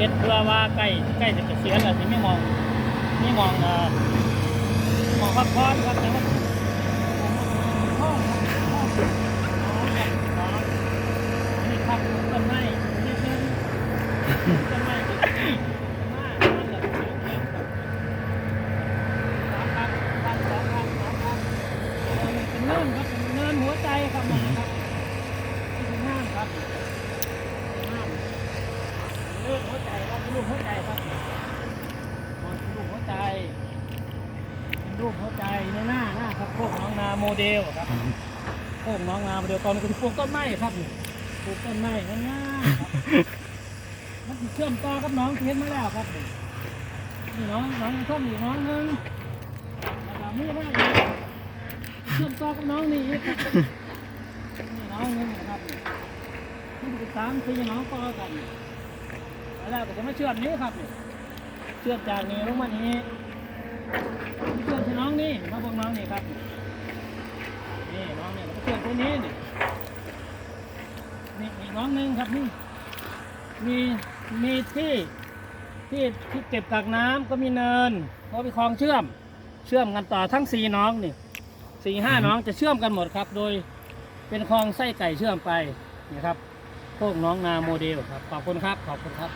เฮ็ดเพื่อว่าใกล้ใกล้จะเกษียณแล้วสิไม่มองไม่มองเอ่อมองพักผ่อนครับแต่ว่าห้องห้องห้องอันนี้ครับต้นไม้นิดนึงต้นไม้ต้นไม้ต้นไม้นั่นแหละเขียวเขียวครับสามครับครับสองครับสามครับเป็นเนินครับเป็นเนินหัวใจครับมันนะครับนี่เป็นน้ำครับน้ำเลือดหัวใจครับเป็นรูปหัวใจครับเป็นรูปหัวใจเป็นรูปหัวใจในหน้าหน้าครับโคกน้องนาโมเดลครับโคกน้องนาโมเดลตอนนี้คุณปลูกต้นไม้ครับปลูกต้นไม้ง่ายๆครับมันสิเชื่อมต่อกับน้องที่เห็นมาแล้วครับนี่น้องน้องส้มอีกน้องนึงแล้วก็มีว่าอีกเชื่อมต่อกับน้องนี่ครับนี่น้องนึงนะครับนี่มันเป็นสามสี่น้องต่อกัน แล้วก็มาเชื่อมนี้ครับ เชื่อมจากนี้ลงมานี้เชื่อมที่น้องนี่มาบอกน้องนี่ครับ นี่น้องนี่ก็เชื่อมที่นี้นี่นี่อีกน้องหนึงครับนี่มีมีที่ที่ที่เก็บกักน้ำก็มีเนินก็มีคลองเชื่อม เชื่อมกันต่อทั้งสี่น้องนี่สี่ห้าน้องจะเชื่อมกันหมดครับ โดยเป็นคลองไส้ไก่เชื่อมไปนะครับพวกน้องนาโมเดลครับ ขอบคุณครับ ขอบคุณครับ